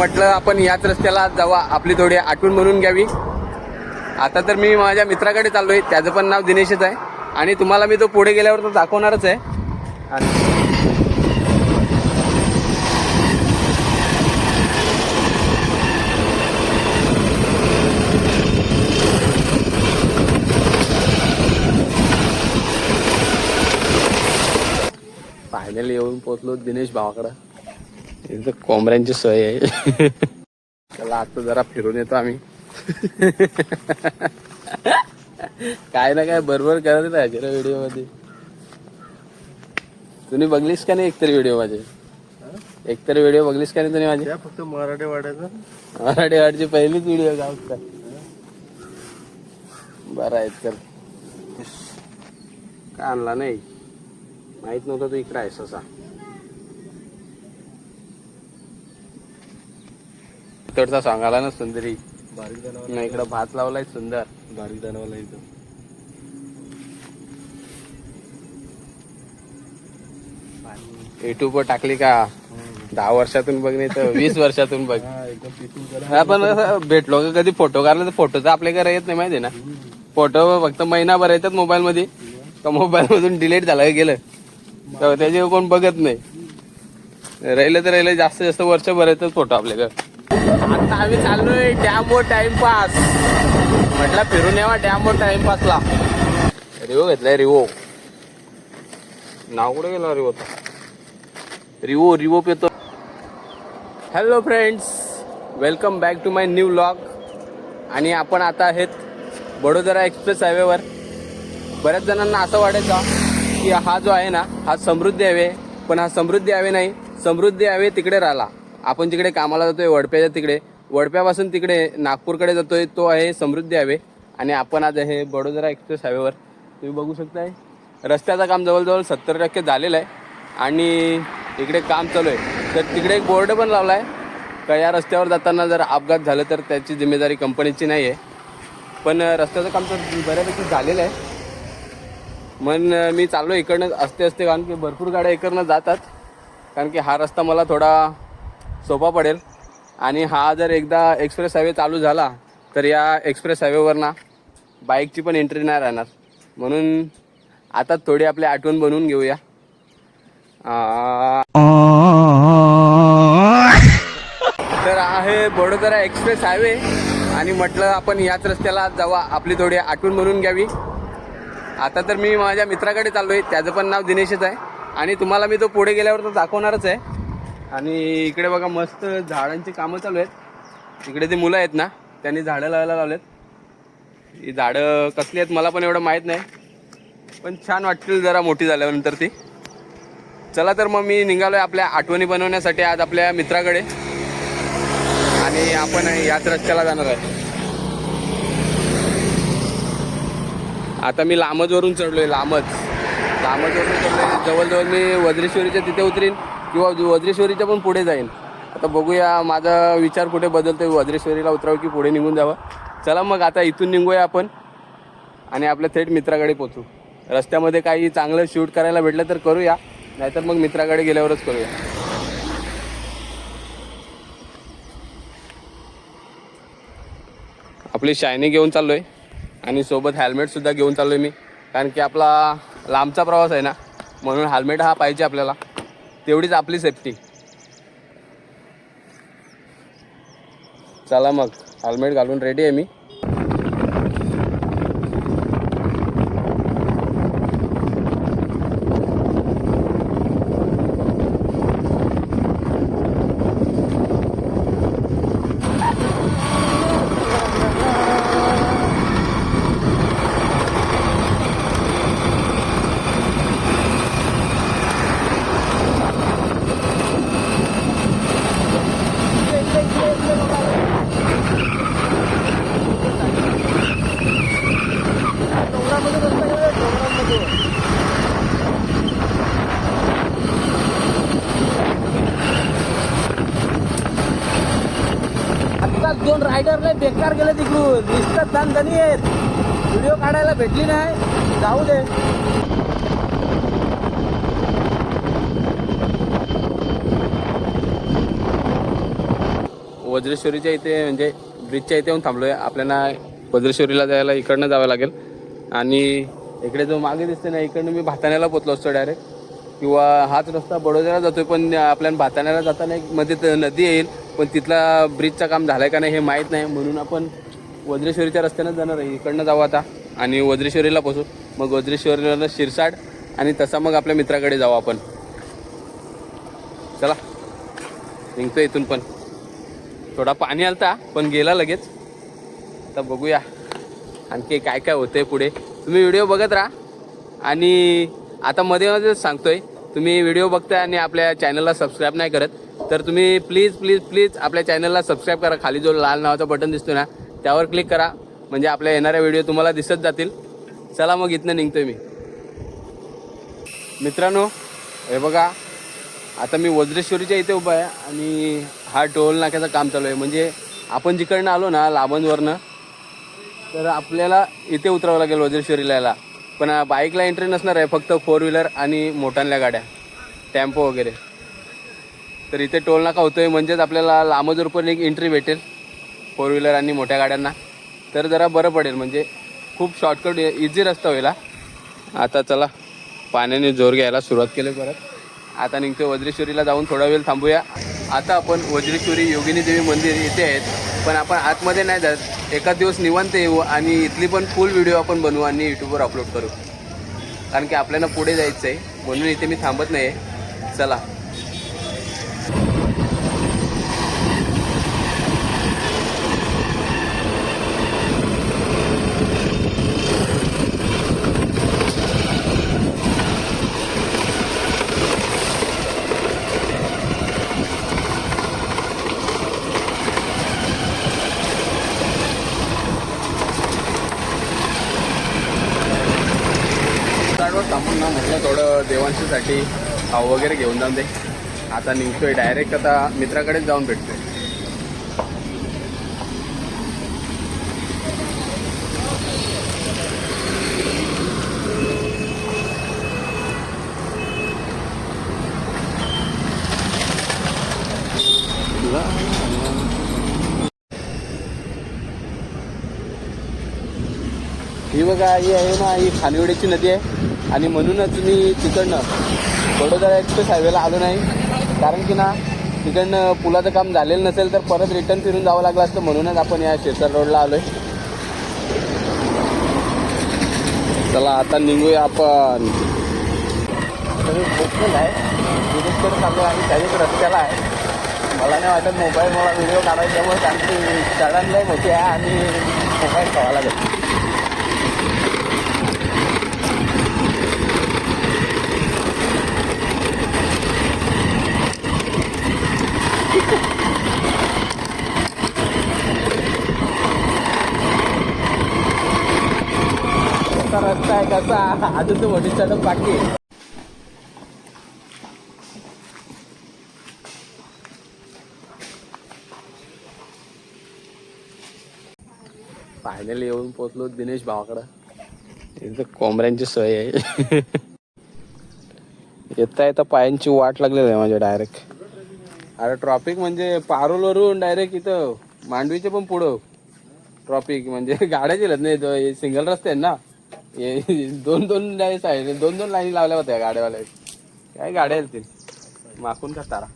म्हटलं आपण याच रस्त्याला जावा आपली थोडी आठवण म्हणून घ्यावी. आता तर मी माझ्या मित्राकडे चाललो आहे त्याचं पण नाव दिनेशच आहे. आणि तुम्हाला मी तो पुढे गेल्यावर तो दाखवणारच आहे. आणि फायनली येऊन पोहोचलो दिनेश भावाकडं. इथं कोंबड्यांची सोय आहे. त्याला आता जरा फिरून येतो आम्ही. काय ना काय बरोबर करत राहायचे रे व्हिडिओमध्ये तुम्ही बघलीस का नाही एकतरी व्हिडिओ माझे? एकतरी व्हिडिओ बघलीस का नाही तुम्ही माझे? फक्त मराठी वाड्याचा? मराठी वाटची पहिलीच व्हिडिओ गाव का बरं आहे तर काय आणला नाही? माहीत नव्हतं तू इकडे आहेस असा तिकडचा सॉंग आला ना सुंदरी. बारीक दानावाला नाही इकडं भात लावलाय सुंदर. बारीक दानावाला इथं. युट्यूब वर टाकली का? दहा वर्षातून बघ नाही तर वीस वर्षातून बघ. हा एकदम आपण असं भेटलो का कधी फोटो काढला तर फोटोचा आपल्याकडे येत नाही माहिती ना? फोटो फक्त महिनाभर येतात मोबाईल मध्ये का मोबाईल मधून डिलीट झालं का गेलं? तर त्याचे कोण बघत नाही. राहिलं तर राहिलं जास्त जास्त वर्षभर येतात फोटो आपल्याकडे आता आम्ही चाललोय डॅमवर टाइमपास म्हटलं फिरून यावा डॅमवर टाइमपासला रिवो घेतलाय रिवो नाव कुठे गेला Revo Revo Revo पेतो. Hello friends welcome back to my new blog आणि आपण आता आहेत बडोदरा एक्सप्रेस हायवेवर बऱ्याच जणांना असं वाटायचं की हा जो आहे ना हा समृद्धी हवे पण हा समृद्धी हवे नाही. समृद्धी हवे तिकडे राहिला. आपण जिकडे कामाला जातोय वडप्याच्या तिकडे वडप्यापासून तिकडे नागपूरकडे जातोय तो आहे समृद्धी हायवे. आणि आपण आज आहे बडोदरा एक्सप्रेस हायवेवर. तुम्ही बघू शकताय रस्त्याचं काम जवळजवळ सत्तर टक्के झालेलं आहे. आणि इकडे काम चालू आहे. तर तिकडे एक बोर्ड पण लावला आहे का या रस्त्यावर जाताना जर अपघात झालं तर त्याची जिम्मेदारी कंपनीची नाही आहे. पण रस्त्याचं काम तर बऱ्यापैकी झालेलं आहे. मन मी चाललो इकडनं असते असते कारण की भरपूर गाड्या इकडनं जातात. कारण की हा रस्ता मला थोडा सोपा पडेल. आणि हा जर एकदा एक्सप्रेस हायवे चालू झाला तर या एक्सप्रेस हायवेवर ना बाईकची पण एंट्री नाही राहणार. म्हणून आता थोडी आपली आठवण बनवून घेऊया. तर आहे बडोदरा एक्सप्रेस हायवे आणि म्हटलं आपण याच रस्त्याला जावा. आपली थोडी आठवण बनवून घ्यावी. आता तर मी माझ्या मित्राकडे चाललोय. त्याचं पण नाव दिनेशच आहे. आणि तुम्हाला मी तो पुढे गेल्यावर तो दाखवणारच आहे. आणि इकडे बघा मस्त झाडांची कामं चालू आहेत. इकडे ते मुलं आहेत ना त्यांनी झाडं लावायला लावलेत. ही झाडं कसली आहेत मला पण एवढं माहीत नाही. पण छान वाटतील जरा मोठी झाल्यानंतर ती. चला तर मग मी निघालोय आपल्या आठवणी बनवण्यासाठी आज आपल्या मित्राकडे. आणि आपण याच रस्त्याला जाणार आहे. आता मी लामजवरून चढलोय लांबच लामजवरून चढलोय. जवळजवळ मी वज्रेश्वरीच्या तिथे उतरीन. किंवा वज्रेश्वरीच्या पण पुढे जाईन. आता बघूया माझा विचार कुठे बदलतोय वज्रेश्वरीला उतरावं की पुढे निघून जावं. चला मग आता इथून निघूया आपण आणि आपल्या थेट मित्राकडे पोचू रस्त्यामध्ये काही चांगलं शूट करायला भेटलं तर करूया नाहीतर मग मित्राकडे गेल्यावरच करूया. आपली शायनी घेऊन चाललोय आणि सोबत हेल्मेट सुद्धा घेऊन चाललोय मी. कारण की आपला लांबचा प्रवास आहे ना म्हणून हेल्मेट हा पाहिजे आपल्याला. तेवढीच आपली सेफ्टी चला मग हेल्मेट घालून रेडी आहे मी आता दोन रायडरले बेकार गेलं तिकडून. दिसतात दणदणी आहेत. व्हिडिओ काढायला भेटली नाही. जाऊ दे. वज्रेश्वरीच्या इथे म्हणजे ब्रिजच्या इथे येऊन थांबलो आहे आपल्याला वज्रेश्वरीला जायला इकडनं जावं लागेल. आणि इकडे जो मागे दिसते ना इकडनं मी भाताण्याला पोचलो असतो डायरेक्ट किंवा हाच रस्ता बडोद्याला जातोय पण आपल्याला भाताण्याला जाताना एक मध्ये नदी येईल. पण तिथला ब्रिजचं काम झालं आहे का नाही हे माहीत नाही. म्हणून आपण वज्रेश्वरीच्या रस्त्यानं जाणार आहे. इकडनं जाऊ आता. आणि वज्रेश्वरीला पोचू मग वज्रेश्वरीला शिरसाड आणि तसा मग आपल्या मित्राकडे जाऊ आपण. चला. निघतो इथून पण. थोडा पाणी आलता पण गेला लगेच. आता बघूया. आणखी काय काय होतंय पुढे. तुम्ही व्हिडिओ बघत राहा. आणि आता मध्ये मध्ये सांगतोय. तुम्ही व्हिडिओ बघताय आणि आपल्या चॅनलला सबस्क्राईब नाही करत. तर तुम्ही प्लीज प्लीज प्लीज आपल्या चॅनलला सबस्क्राईब करा. खाली जो लाल नावाचा बटन दिसतो ना त्यावर क्लिक करा. म्हणजे आपल्या येणाऱ्या व्हिडिओ तुम्हाला दिसत जातील. चला मग इथनं निघतोय मी. मित्रांनो हे बघा. आता मी वज्रेश्वरीच्या इथे उभा आहे आणि हा टोल नाक्याचं काम चालू आहे. म्हणजे आपण जिकडनं आलो ना लाबंदवरनं तर आपल्याला इथे उतरावं लागेल वज्रेश्वरीला यायला. पण बाईकला एंट्री नसणार आहे फक्त फोर व्हीलर आणि मोठ्यांल्या गाड्या. टेम्पो वगैरे. तर इथे टोल नाका होतोय. म्हणजेच आपल्याला लांबजूर पण एक एंट्री भेटेल. फोर व्हीलर आणि मोठ्या गाड्यांना. तर जरा बरं पडेल. म्हणजे खूप शॉर्टकट इझी रस्ता होईल आता चला पाण्याने जोर घ्यायला सुरुवात केली परत. आता निघतो वज्रेश्वरीला जाऊन थोडा वेळ थांबूया. आता आपण वज्रेश्वरी योगिनी देवी मंदिर इथे आहेत. पण आपण आतमध्ये नाही जात. एका दिवस निवांत येऊ आणि इथली पण फुल व्हिडिओ आपण बनवू आणि यूट्यूबवर अपलोड करू. कारण की आपल्याला पुढे जायचं आहे म्हणून इथे मी थांबत नाही चला स्टार्टवर थांबून ना म्हटलं थोडं खाऊ वगैरे घेऊन जाऊन दे. आता निघतोय डायरेक्ट आता मित्राकडेच जाऊन भेटतोय. ही बघा ही आहे ना ही खानिवड्याची नदी आहे. आणि म्हणूनच मी तिकडनं बडोदा एक्सप्रेस हायवेला आलो नाही. कारण की ना तिकडनं पुलाचं काम झालेलं नसेल तर परत रिटर्न फिरून जावं लागलं असतं. म्हणूनच आपण या शेसर रोडला आलोय. चला आता निघूया आपण. बोकल भोजपुरी आहे विदेशकडे चालू आणि त्याच्याच रस्त्याला आहे मला नाही वाटत मोबाईल मला व्हिडिओ काढायच्यामुळे कारण की चढण लय मोठी आहे आणि मोबाईल ठेवा लागेल. कसा आहे कसा? अजून तो मोठी चढप बाकी फायनल फायनली येऊन पोचलो दिनेश भावाकडं. इथं कोंबऱ्यांची सोय आहे. येता येता पायांची वाट लागलेली आहे माझ्या डायरेक्ट अरे ट्रॉफिक म्हणजे पारोलवरून डायरेक्ट इथं मांडवीचे पण पुढं. ट्रॉफिक म्हणजे गाड्या गेल्यात नाही सिंगल रस्ते आहेत ना. हे दोन दोन साईड दोन दोन लाईनी लावल्या होत्या गाड्यावाल्या. काय गाड्या ते? माकून का तारा?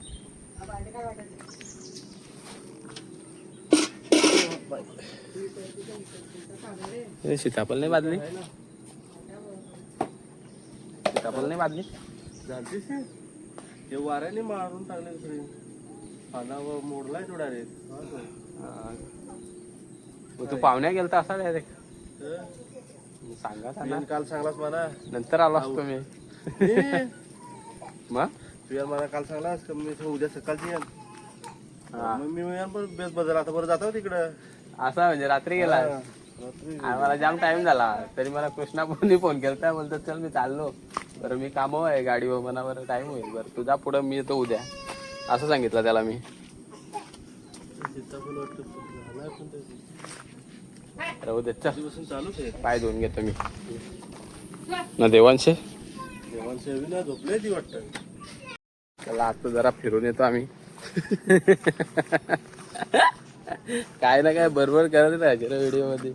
सीताफळ नाही बादली सीताफळ नाही बादली झालतीस ते? वाऱ्याने मारून टाकले सगळे पाना मोडलाय हा. मग तू पाहुण्या गेलता असा डायरेक्ट सांगा सांगा काल सांगलास मला नंतर आलो असतो मी. ए, मग? तू यार मला काल सांगलास का मी इथं उद्या सकाळची येईन. हा. मग मी यार पण बेस बदल आता बरं जातो तिकडं. असा म्हणजे रात्री गेला. हा. रात्री मला जाम टाइम झाला. तरी मला कृष्णा फोननी फोन केलता. बोलतात चल मी चाललो. बरं मी कामावर आहे गाडीवर म्हणा बरं टाइम होईल. बरं तुझा पुढं मी येतो उद्या. असं सांगितलं त्याला मी. सीताफळ वाटतं झालाय पण ते राहू दे चल. पाय धुवून घेतो मी. ना देवांशे त्याला आता जरा फिरून येतो आम्ही. काय ना काय बरोबर करत राहायचे ना व्हिडिओमध्ये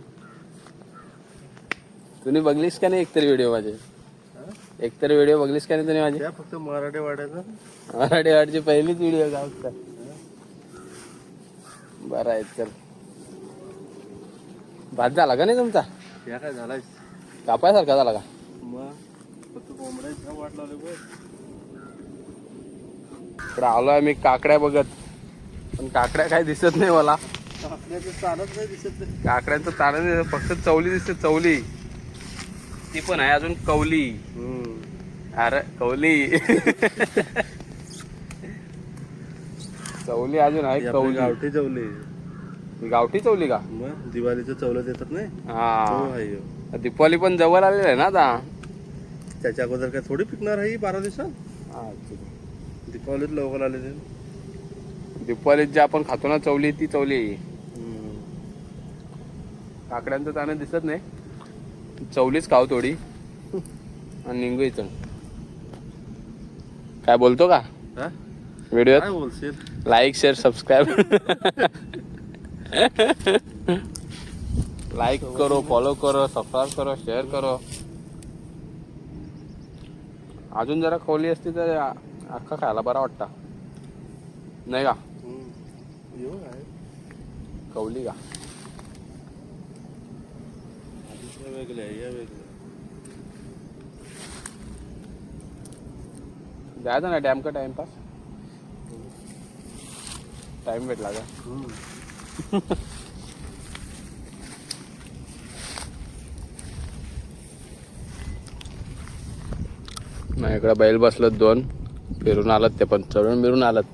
तुम्ही बघलीस का नाही एकतरी व्हिडिओ माझे? एकतरी व्हिडिओ बघलीस का नाही तुम्ही माझे? फक्त मराठी वाड्याचा? मराठी वाटची पहिलीच व्हिडिओ गावचा बरं आहे चल. भात झाला का नाही तुमचा? त्या काय झालाय? कापायसारखा झाला का? मग? फक्त कोंबड्या वाट लावले बघ. इकडे आलो आहे मी काकड्या बघत. पण काकड्या काय दिसत नाही मला. आपल्याचं चालत नाही दिसत. नाही काकड्यांचं तारण नाही फक्त चवली दिसते चवली. ती पण आहे अजून कवली. अरे कवली. चवली अजून आहे कवली. गावठी जेवली गावठी चवली का? मग दिवाळीचं चवलं देतात नाही? तो हा आहे ह्यो. दीपावली पण जवळ आलेली आहे ना आता? त्याच्या अगोदर काय थोडी पिकणार आहे ही बारा दिवसात? हा, दीपावलीत लवकर आले ते दीपावलीत जे आपण खातो ना चवली ती चवली. ही. काकड्यांचं तानं दिसत नाही. चवलीच खाऊ थोडी. आणि निघू इथं काय बोलतो का? हा? व्हिडिओ काय बोलशील? लाईक शेअर सबस्क्राईब लाईक करो फॉलो करो सबस्क्राईब करो शेअर करो. अजून जरा खोली असती तर अख्खा खायला बरा वाटता. नाही का? कवली का? वेगळ्या जायचं ना डॅम का टाइमपास? टाइम भेटला का? नाही इकडं बैल बसलत दोन. फिरून आलत ते पण. चढून मिरून आलत.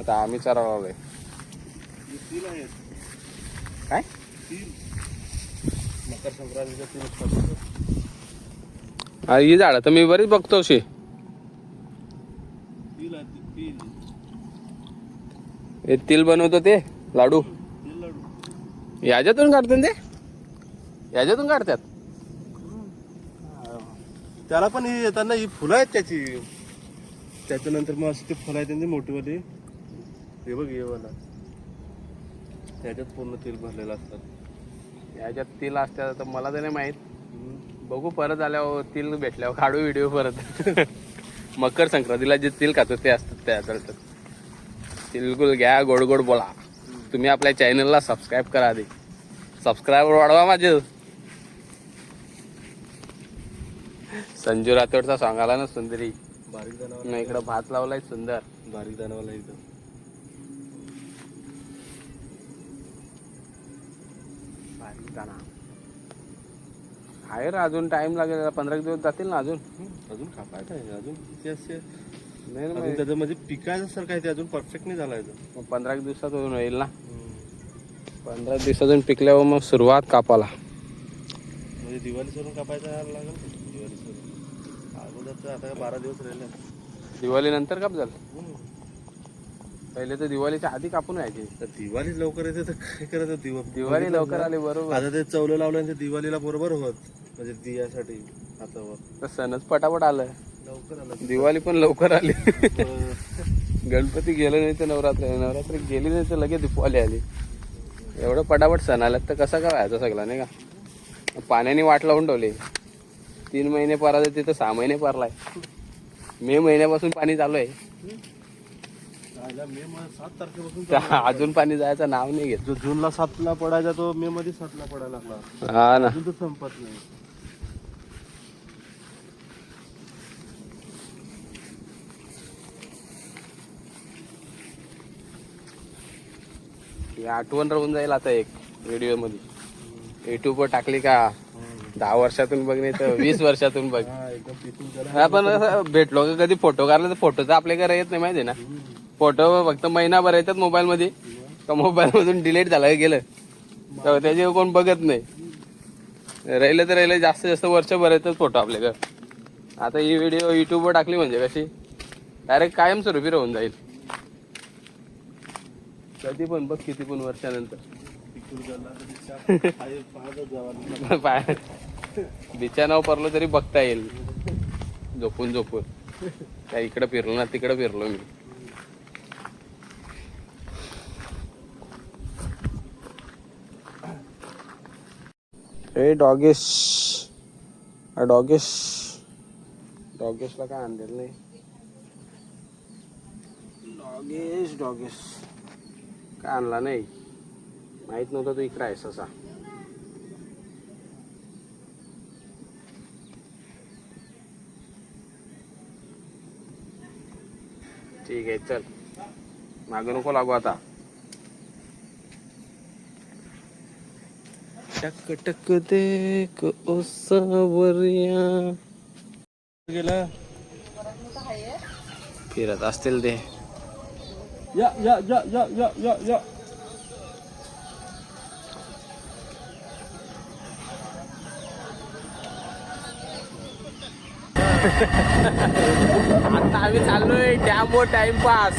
आता आम्ही चरावला आलोय. काय? मकर संक्रांतीचं ही झाडं तर मी बरीच बघतो अशी. हे तिल बनवतो ते. लाडू? तीन लाडू. याच्यातून काढतात ते? याच्यातून काढतात? त्याला पण ही येताना ही फुलं आहेत त्याची. त्याच्यानंतर मग अशी ती फुलं आहेत त्यांची मोठीवाली. हे बघ हे वाला. त्याच्यात पूर्ण तेल भरलेलं असतात याच्यात तिल असतात तर मला तर नाही माहीत. बघू परत आल्यावर तिल भेटल्यावर काढू व्हिडिओ परत. मकर संक्रांतीला जे तिल खातो ते असतात त्या चालतात तिलगुल घ्या गोड गोड बोला. तुम्ही आपल्या चॅनलला सबस्क्राईब करा आधी. सबस्क्राईबर वाढवा माझे. संजू राठोडचा सॉंग आला ना सुंदरी. बारीक मी इकडं भात लावलाय सुंदर. बारीक दाणावाला इथं. बारीक दाणा आहे रे अजून टाइम लागेल. पंधरा दिवस जातील ना अजून. अजून कापायचं आहे? अजून किती नाही ना त्याचं म्हणजे पिकायचं सारखं आहे ते अजून परफेक्ट नाही मग पंधरा एक दिवसात होईल ना. पंधरा दिवसातून पिकल्यावर मग सुरुवात कापाला म्हणजे दिवाळी सोडून कापायचं लागेल दिवाळी सोडून. अगोदर तर आता बारा दिवस राहिले. दिवाळी नंतर काप झालं. पहिले तर दिवाळीच्या आधी कापून व्हायचे तर दिवाळी लवकर येते तर काय करायचं दिवा दिवाळी लवकर आली बरोबर. आता ते चवलं लावलं आणि ते दिवाळीला बरोबर होत. म्हणजे दियासाठी हातावर. तर सणच पटापट आलं. लवकर आलं. दिवाळी पण लवकर आली. गणपती गेलं नाही तर नवरात्र नवरात्री गेली नाही तर लगेच दिवाळी आली. एवढं पटापट सण आल्यात तर कसा काय व्हायचा सगळा नाही का? पाण्याने वाट लावून ठेवली. तीन महिने परायचं तिथं सहा महिने परलाय मे महिन्यापासून पाणी चालू आहे. अजून पाणी जायचं नाव नाही घेत. जो जूनला सातला पडायचा तो मे मध्ये सातला पडायला लागला. हा ना. संपत नाही. ही आठवण राहून जाईल आता एक व्हिडिओमध्ये युट्यूब वर टाकली का? दहा वर्षातून बघ नाही तर वीस वर्षातून बघ. हा आपण भेटलो का कधी फोटो काढला तर फोटोचा आपल्याकडे येत नाही माहिती ना. फोटो फक्त महिनाभर येतात मोबाईल मध्ये का मोबाईल मधून डिलीट झाला गेलं. तेव्हा त्याचे कोण बघत नाही. राहिलं तर राहिलं जास्त जास्त वर्षभर येतात फोटो आपल्याकडे आता ही व्हिडिओ युट्यूबवर टाकली म्हणजे कशी? डायरेक्ट कायमस्वरूपी राहून जाईल. कधी पण बघ किती पण वर्षानंतर. पाय. बिछानाव परलो तरी बघता येईल. झोपून झोपून. काय इकडं फिरलो ना तिकडे फिरलो मी. ए डॉगेश. डॉगेश. डॉगेशला काय आणलेलं नाही? डॉगेश डॉगेश. काय आणला नाही. माहीत नव्हतं तू इकडे आहेस असा ठीक आहे चल. मागे नको लागू आता. टक टक देख ओ सावरिया. गेला? फिरत असतील ते. या या या या या या या आता आम्ही चाललोय डॅमवर टाइमपास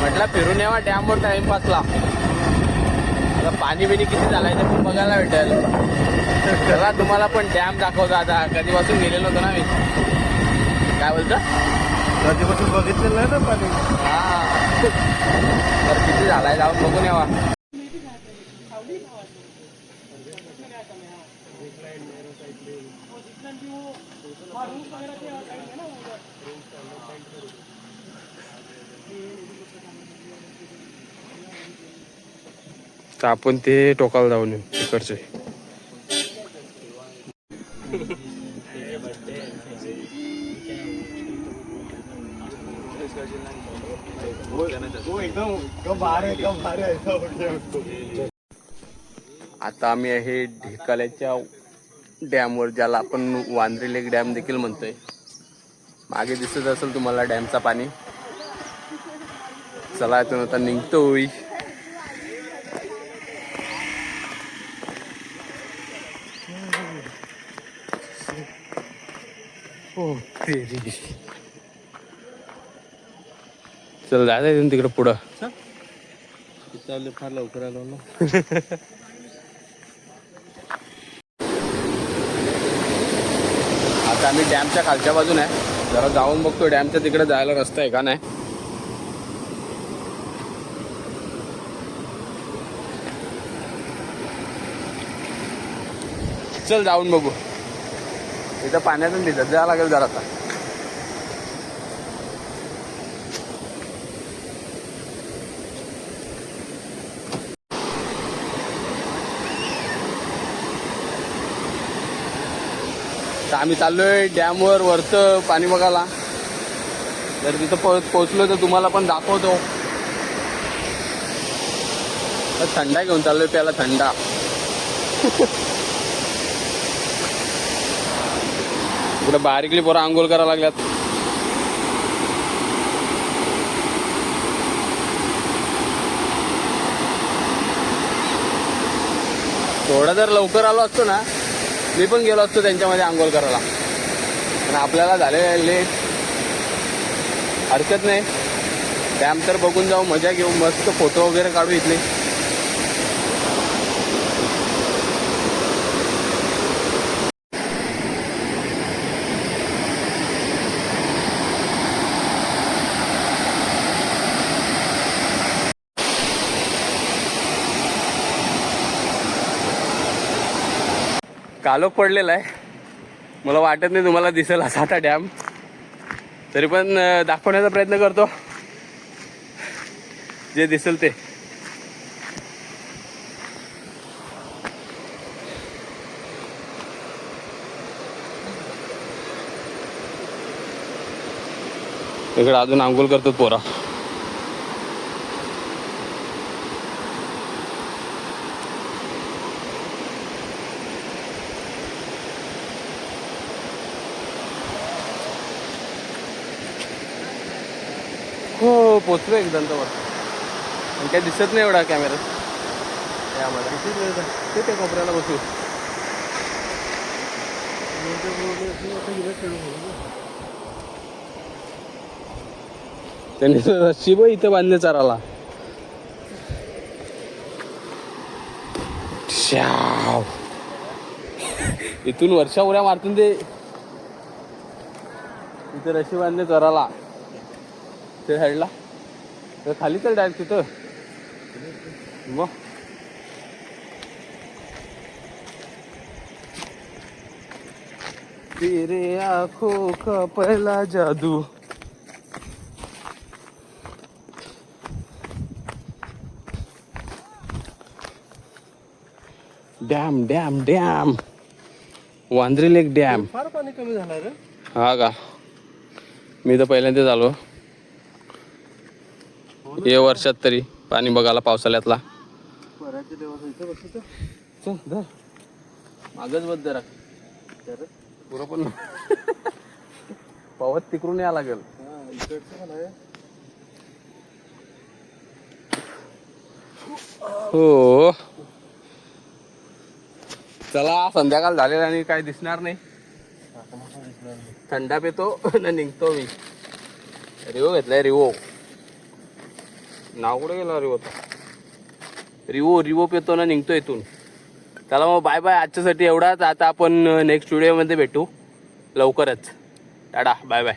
म्हटलं फिरून यावा डॅमवर टाइमपासला आता पाणी बिणी किती झालंय ते पण बघायला भेटेल. चला तुम्हाला पण डॅम दाखवतो आता. कधीपासून गेलेलो होतो ना मी. काय बोलतो? कधीपासून बघितलेलं नाही ना पाणी? हा. तर किती झालाय जाऊन बघून यावा. तर आपण ते टोकाला जाऊन येऊ तिकडचे. एकदम आता आम्ही आहे ढेकाल्याच्या डॅमवर ज्याला आपण वांद्रे लेक डॅम देखील म्हणतोय. मागे दिसत असेल तुम्हाला डॅमचा पाणी. चला इथून आता निघतोय हो तेरी. चल जायचं इथून तिकडे पुढं. चालले फार लवकर आलो ना. आता आम्ही डॅमच्या खालच्या बाजून आहे. जरा जाऊन बघतो डॅमच्या तिकडे जायला रस्ता आहे का नाही. चल जाऊन बघू. इथं पाण्यातून भिजत जायला लागेल जरा आता आम्ही चाललोय डॅमवर वरचं पाणी बघायला. जर तिथं पो पोचलो तर तुम्हाला पण दाखवतो. तर थंडा घेऊन चाललोय प्याला थंडा. इकडे बारीकली पोरं आंघोळ करायला लागल्यात. थोडा जर लवकर आलो असतो ना मी पण गेलो असतो त्यांच्यामध्ये आंघोळ करायला. पण आपल्याला झाले लेट हरकत नाही. डॅम तर बघून जाऊ मजा घेऊ मस्त फोटो वगैरे काढू इथले. कालो पडलेला आहे. मला वाटत नाही तुम्हाला दिसेल असा आता डॅम. तरी पण दाखवण्याचा प्रयत्न करतो. जे दिसेल ते. इकडे अजून आंघोळ करतो पोरा. हो पोचलो एकदम तर पण काही दिसत नाही एवढा कॅमेरा यामध्ये. ते त्या कोपऱ्याला बसू. त्यांनी रस्सी बघ इथं बांधले चाराला. श्याव. इथून वर्षा उड्या मारतून ते. इथे रशी बांधले चराला. ते साईडला तर खाली तर डायरेक्ट तिथं. मग? तेरे आंखों का पहला जादू। Dam dam dam. Vandre lake dam. फार पाणी कमी झालं रे. हा का? मी तर पहिल्यांदाच आलो. ये वर्षात तरी पाणी बघायला पावसाळ्यातला मागच बस जरा. पुरं पण पावत तिकडून या लागेल. हा. चला संध्याकाळ झालेला आणि काय दिसणार नाही. थंडा पेतो न निघतो मी. रिवो घेतलाय रिवो नाव कुठे गेला रिवो रिवो रिवो पेतो ना निघतो इथून. चला मग बाय बाय आजच्यासाठी एवढाच. आता आपण uh, नेक्स्ट व्हिडिओमध्ये भेटू. लवकरच. Tata bye bye